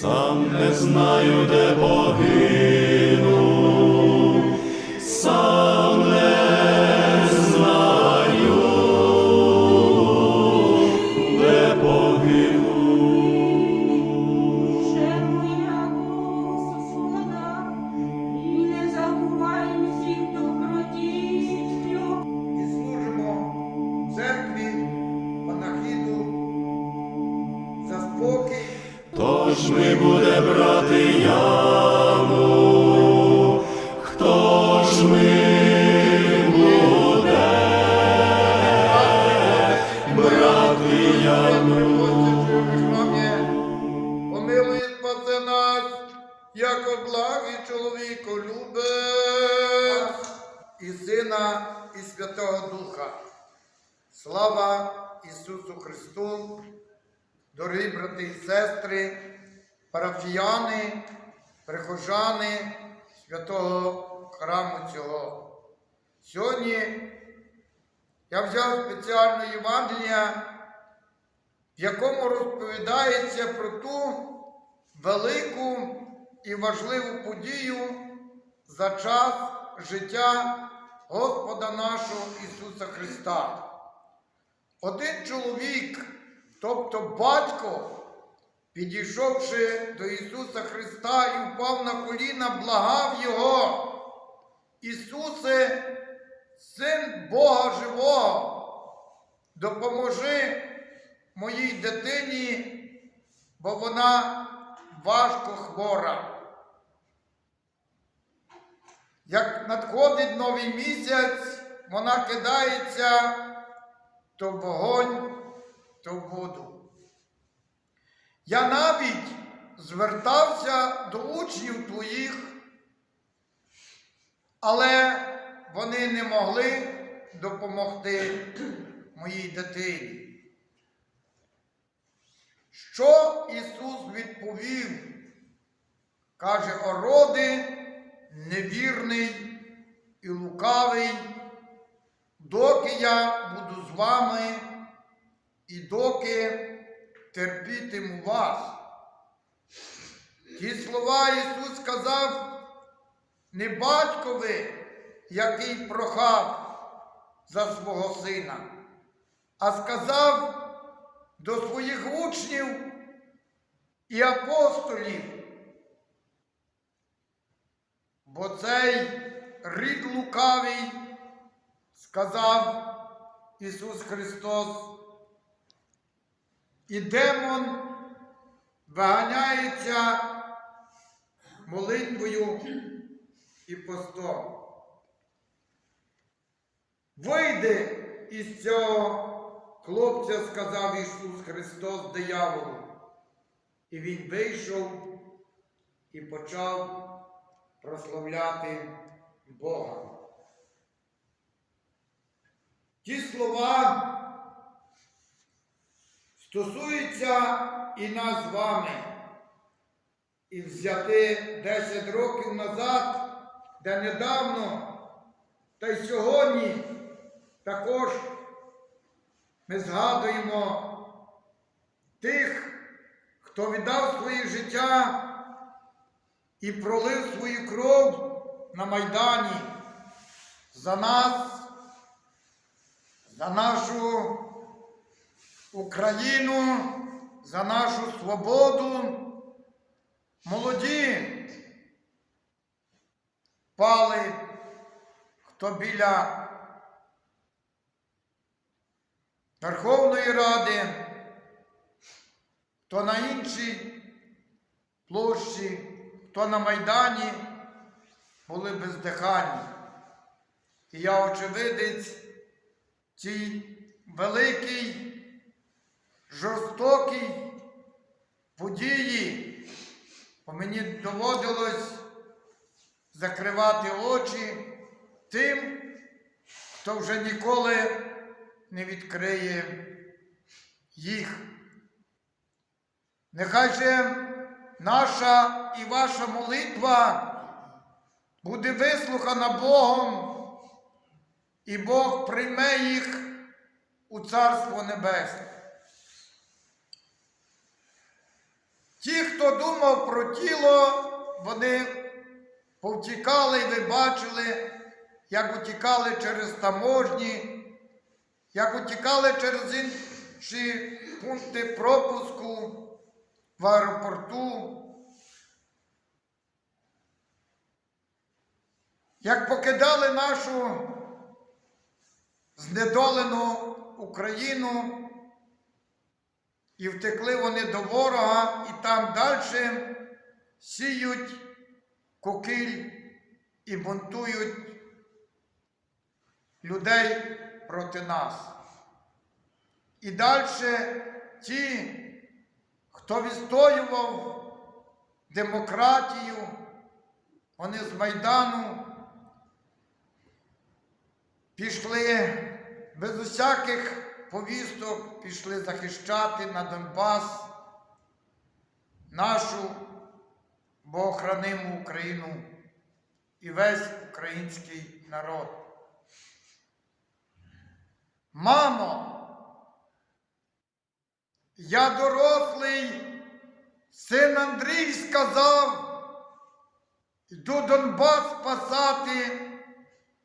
Сам не знаю, де погину, сам не знаю, де погину. Душе моя і не забувай всіх добродійств. і служимо церкві, панахіду за спокій. Ми буде брати яму, хто ж ми буде брати яму? Помилуй спаси нас, як благий чоловіко любець і Сина, і Святого Духа. Слава Ісусу Христу, дорогі брати і сестри, парафіяни, прихожани святого храму цього. Сьогодні я взяв спеціальну Євангелія, в якому розповідається про ту велику і важливу подію за час життя Господа нашого Ісуса Христа. Один чоловік, тобто батько, підійшовши до Ісуса Христа і впав на коліна, благав Його. Ісусе, Син Бога Живого, допоможи моїй дитині, бо вона важко хвора. Як надходить новий місяць, вона кидається то в вогонь, то в воду. Я навіть звертався до учнів твоїх, але вони не могли допомогти моїй дитині. Що Ісус відповів? Каже, ороди, невірний і лукавий, доки я буду з вами і доки терпітиму вас. Ті слова Ісус сказав не батькові, який прохав за свого сина, а сказав до своїх учнів і апостолів. Бо цей рід лукавий сказав Ісус Христос, і демон виганяється молитвою і постом. Вийди із цього хлопця, сказав Ісус Христос дияволу. І він вийшов і почав прославляти Бога. Ті слова стосуються і нас з вами. І взяти 10 років назад, де недавно, та й сьогодні також ми згадуємо тих, хто віддав своє життя і пролив свою кров на Майдані за нас, за нашу Україну, за нашу свободу. Молоді пали, хто біля Верховної Ради, хто на іншій площі, хто на Майдані були бездиханні. І я очевидець цій великій, жорстокій події, Бо мені доводилось закривати очі тим, хто вже ніколи не відкриє їх. Нехай же наша і ваша молитва буде вислухана Богом, і Бог прийме їх у Царство Небесне. Ті, хто думав про тіло, вони повтікали, і ви бачили, як утікали через таможні, як утікали через інші пункти пропуску в аеропорту. Як покидали нашу знедолену Україну, і втекли вони до ворога, і там далі сіють кокиль і бунтують людей проти нас. І далі ті, хто відстоював демократію, вони з Майдану пішли без усяких повісток, пішли захищати на Донбас нашу богохраниму Україну і весь український народ. Мамо, я дорослий, син Андрій сказав, йду Донбас спасати,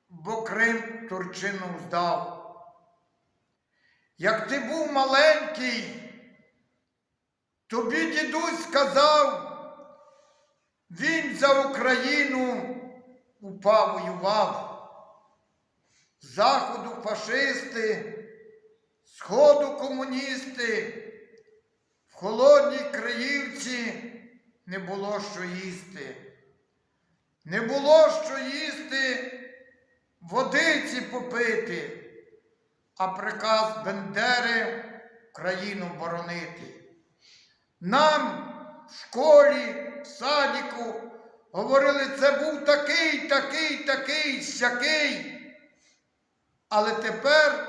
бо Крим Турчину здав. Як ти був маленький, тобі дідусь сказав, він за Україну упав воював. Заходу фашисти, Сходу комуністи, в холодній Криївці не було що їсти. Не було що їсти, водиці попити, а приказ Бендери країну боронити. Нам в школі, в садіку говорили, це був такий, такий, такий, сякий. Але тепер,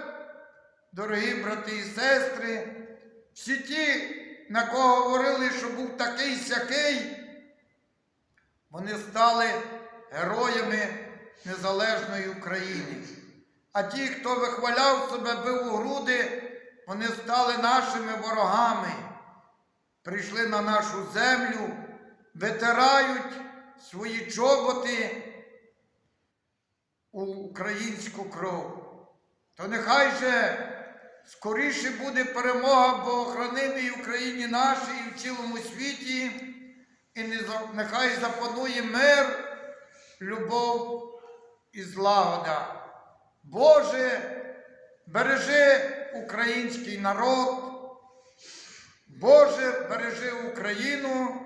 дорогі брати і сестри, всі ті, на кого говорили, що був такий сякий, вони стали героями незалежної України. А ті, хто вихваляв себе, бив у груди, вони стали нашими ворогами, прийшли на нашу землю, витирають свої чоботи у українську кров. То нехай же скоріше буде перемога Богохранимій Україні нашій і в цілому світі, і нехай запанує мир, любов і злагода. Боже, бережи український народ, Боже, бережи Україну,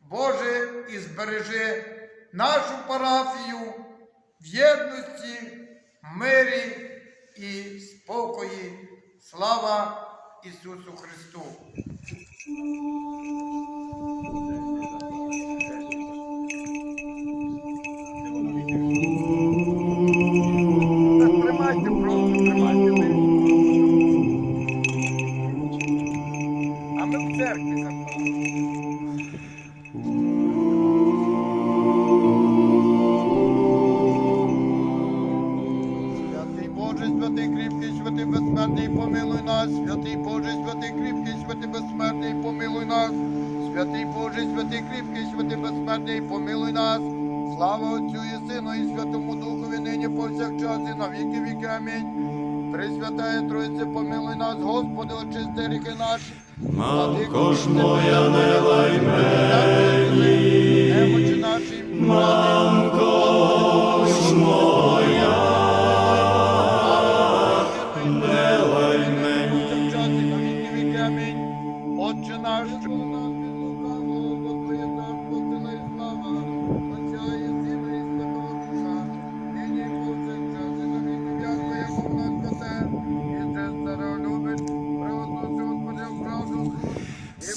Боже, і збережи нашу парафію в єдності, мирі і спокої. Слава Ісусу Христу! Слава Отцю і Сину, і Святому Духові, нині повсякчас і на віки віки. Амінь. Пресвятає Тройце, помилуй нас, Господи, очисти ріки наші. Матко ж моя, не лай мені, Немочі наші, мамко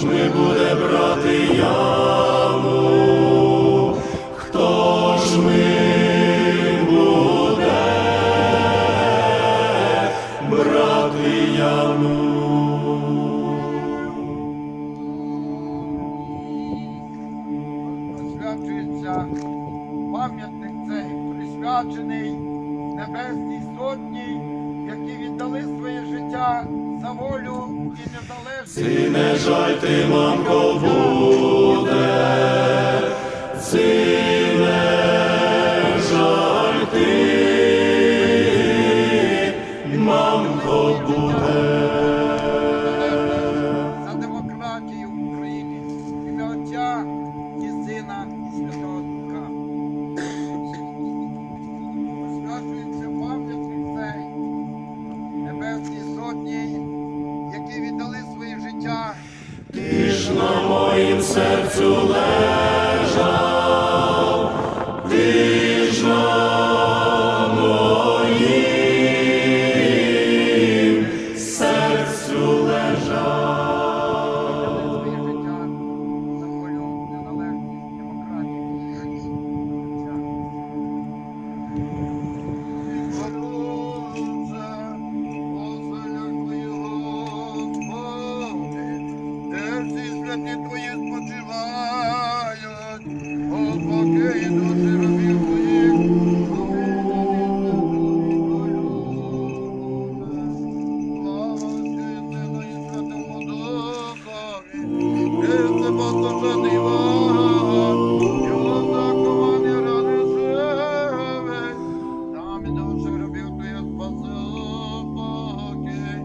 ми буде брати яму, хто ж ми буде брати яму? Присвячується пам'ятник цей присвячений Небесній Сотні, які віддали своє життя за волю і незалежність. Не жаль ти, мамко, буде, Послушаний вам, там і душі робів твоє спасу покій,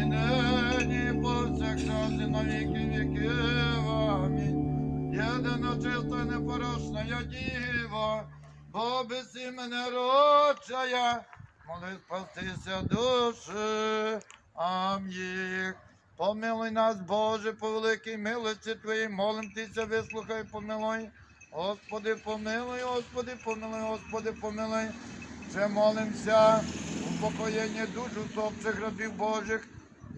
і нині повсякчас і на віки віків. Амінь. Чиста непорочна я діва, бо без імені рочая, моли спастися душі. Амінь. Помилуй нас, Боже, по великій милості Твоїй, молим Тися, вислухай, помилуй. Господи, помилуй, Господи, помилуй, Господи, помилуй. Ще молимося у покоєнні душ усопших рабів Божих,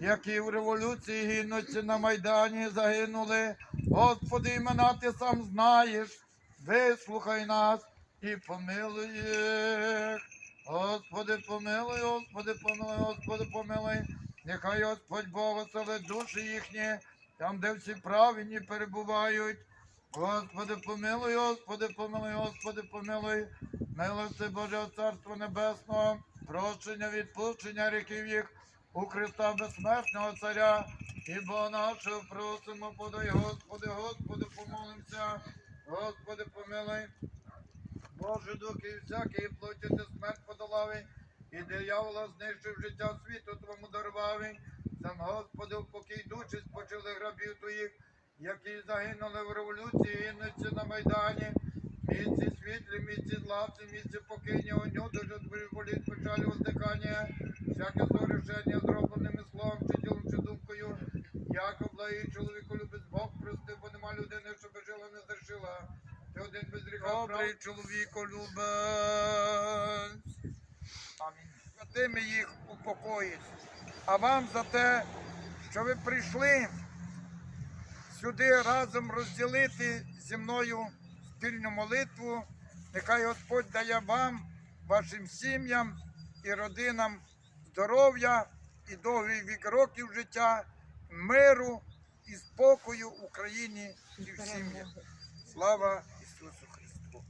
які в революції гинуться на Майдані загинули. Господи, імена ти сам знаєш. Вислухай нас і помилуй їх. Господи, помилуй, Господи, помилуй, Господи, помилуй. Нехай Господь благословить душі їхні, там, де всі праведні перебувають. Господи, помилуй, Господи, помилуй, Господи, помилуй. Милости Божого Царства Небесного, прощення, відпущення ріків їх у Христа безсмертного Царя. І Бога нашого просимо, подай, Господи, Господи, помолимося, Господи, помилуй. Боже дух і всякий плоті ти смерть подолави, і диявола знищив життя світу твому дарувавий. Сам Господи, в покій душі спочили грабів твоїх, які загинули в революції, гинуться на Майдані. Місці світлі, місці злавці, місці покиння огню, дуже боліть печалі воздихання, всяке зорішення зробленим словом, чи ділом, чи думкою, як облагий чоловіку любить Бог прости, бо нема людини, що би жила, не зрішила. Ти один без гріха Добрий чоловіко любець. Святими їх упокоїть. А вам за те, що ви прийшли сюди разом розділити зі мною спільну молитву. Нехай Господь дає вам, вашим сім'ям і родинам здоров'я і довгий вік років життя, миру і спокою Україні і всім. Слава Ісусу Христу!